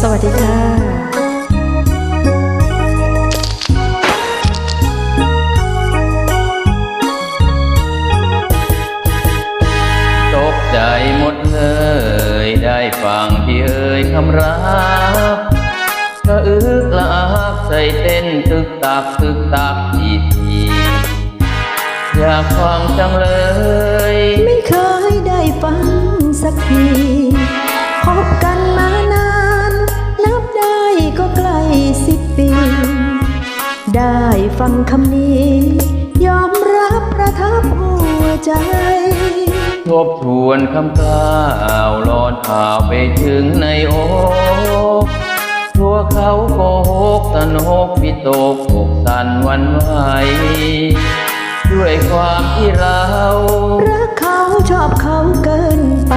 สวัสดีค่ะตกใจหมดเลยได้ฟังพี่เอ่ยคำรักก็อึกละอักใจเต้นตึกตักตึกตักทีทีอยากฟังจังเลย ได้ฟังคำนี้ ยอมรับประทับหัวใจ ทบทวนคำกล่าวลอดข่าวไปถึงในอกทั่วเขาโกหกสนกพิโตกอกสันวันไหวด้วยความที่เรารักเขาชอบเขาเกินไป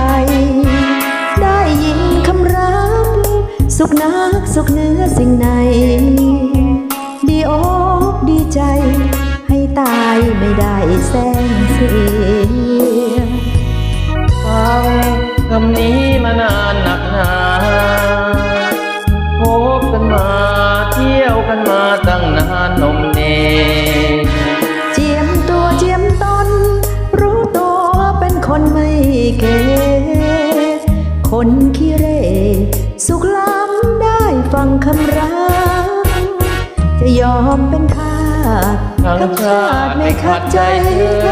ได้ยินคำรำสุขนักสุขเนื้อสิ่งในดี คนขี้เหรสุขล้ำได้ฟังคำรัก จะยอมเป็นทาสทั้งกับชาติไม่ขัดใจเธอ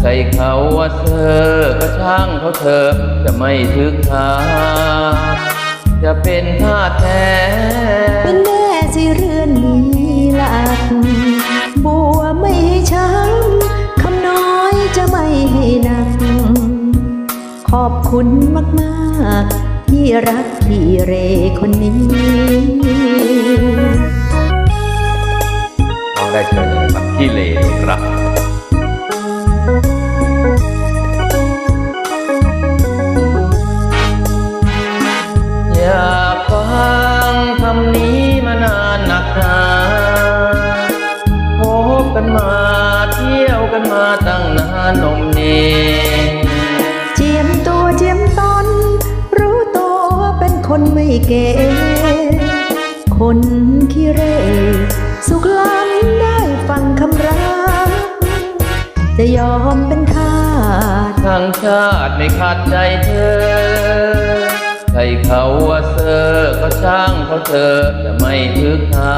ใส่เขาว่าเธอก็ช่างเขาเธอจะไม่ทึกทาจะเป็นทาสแท้ เป็นแน่สิเรือนนี้ อบคุณมากๆ ที่รักที่เรคนนี้ต้องได้เชิญเลยครับที่เลครับอยากฟังคำนี้มานานหนักหนาพบกันมาเที่ยวกันมาตั้งนานนมเน ไม่เก๋คนขี้เหรสุขล้ำได้ฟังคำรัก จะยอมเป็นทาสทั้งชาติไม่ขัดใจเธอ ใครเขาว่าเซอก็ช่างเขาเธอจะไม่ทึกทา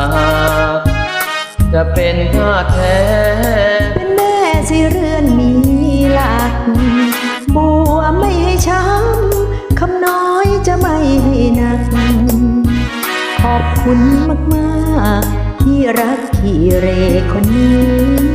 จะเป็นทาสแท้ เป็นแม่สิเรือนมีหลัก บัวไม่ให้ช้ำ คุณมาก ๆ ที่รักที่เรคนนี้